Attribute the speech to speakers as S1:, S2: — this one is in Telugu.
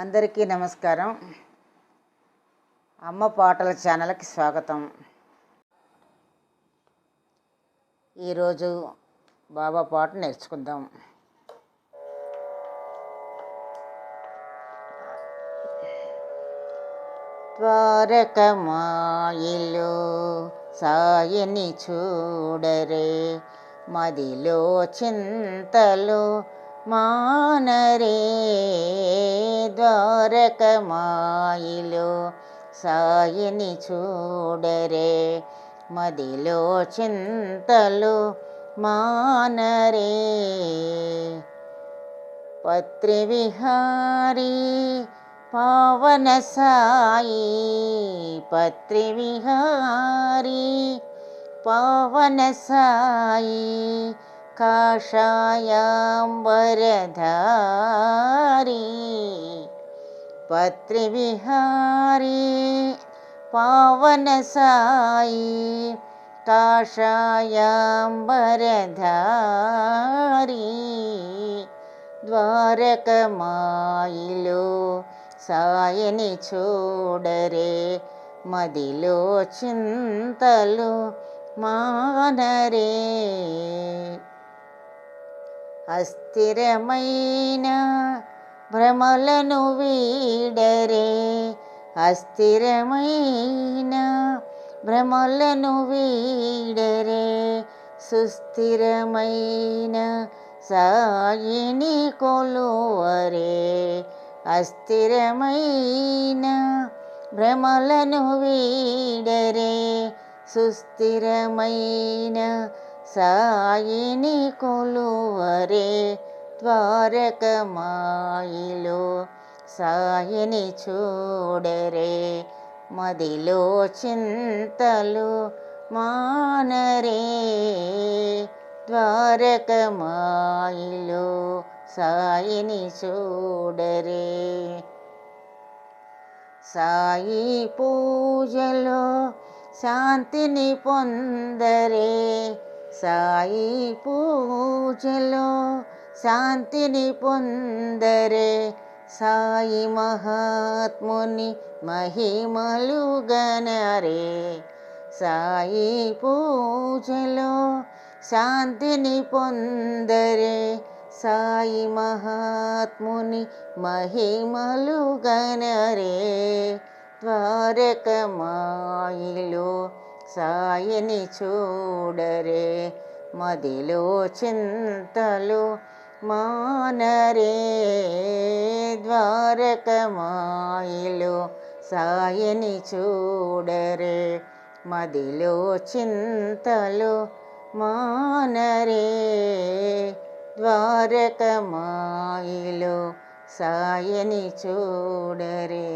S1: అందరికీ నమస్కారం. అమ్మ పాటల ఛానల్కి స్వాగతం. ఈరోజు బాబా పాట నేర్చుకుందాం. ద్వారకమాయిలో సాయని చూడరే మదిలో చింతలు మానరే ద్వారకమాయిలో సాయిని చూడరే మదిలో చింతలు మానరే. పత్రి విహారీ పావన సాయి పత్రి విహారీ పావన సాయి. కాషాయాంబరధారీ పత్రి విహారీ పావన సాయి కాషాయాంబరధారీ ద్వారకమాయిలో సాయని చూడరే మదిలో చింతలు మానరే అస్థిరమైన భ్రమలను వీడరే. అస్థిరమైన భ్రమలను వీడరే. సుస్థిరమైన సాయిని కొలువరే. అస్థిరమైన భ్రమలను వీడరే. సుస్థిరమైన సాయిని కొలువరే ద్వారకమాయిలో. సాయిని చూడరే మదిలో చింతలు మానరే ద్వారకమాయిలో. సాయిని చూడరే సాయి పూజలో శాంతిని పొందరే సాయి పూజలో శాంతిని పొందరే. సాయి మహాత్ముని మహిమలు గనరే. సాయి పూజలో శాంతిని పొందరే. సాయి మహాత్ముని మహిమలు గనరే. ద్వారకమాయిలో సాయిని చూడరే మదిలో చింతలు మానరే ద్వారకమాయిలో సాయిని చూడరే మదిలో చింతలు మానరే ద్వారకమాయిలో సాయని చూడరే